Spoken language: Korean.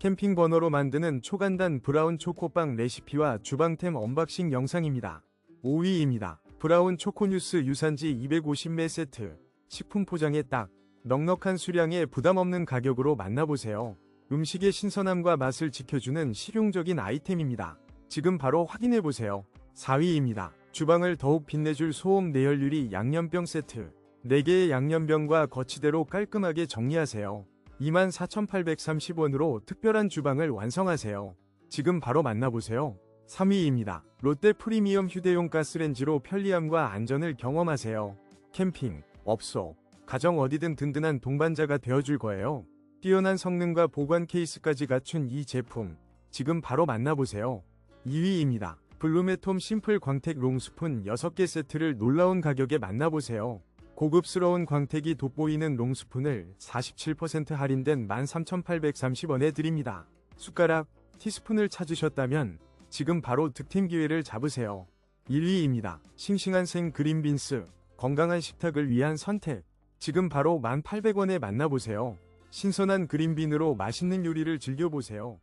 캠핑 버너로 만드는 초간단 브라운 초코빵 레시피와 주방템 언박싱 영상입니다. 5위입니다. 브라운 초코뉴스 유산지 250매 세트. 식품 포장에 딱 넉넉한 수량에 부담 없는 가격으로 만나보세요. 음식의 신선함과 맛을 지켜주는 실용적인 아이템입니다. 지금 바로 확인해보세요. 4위입니다. 주방을 더욱 빛내줄 소음 내열 유리 양념병 세트. 4개의 양념병과 거치대로 깔끔하게 정리하세요. 24,830원으로 특별한 주방을 완성하세요. 지금 바로 만나보세요. 3위입니다. 롯데 프리미엄 휴대용 가스렌지로 편리함과 안전을 경험하세요. 캠핑, 업소, 가정 어디든 든든한 동반자가 되어줄 거예요. 뛰어난 성능과 보관 케이스까지 갖춘 이 제품, 지금 바로 만나보세요. 2위입니다. 블루메톰 심플 광택 롱스푼 6개 세트를 놀라운 가격에 만나보세요. 고급스러운 광택이 돋보이는 롱스푼을 47% 할인된 13,830원에 드립니다. 숟가락, 티스푼을 찾으셨다면 지금 바로 득템 기회를 잡으세요. 1위입니다. 싱싱한 생 그린빈스, 건강한 식탁을 위한 선택. 지금 바로 1,800원에 만나보세요. 신선한 그린빈으로 맛있는 요리를 즐겨보세요.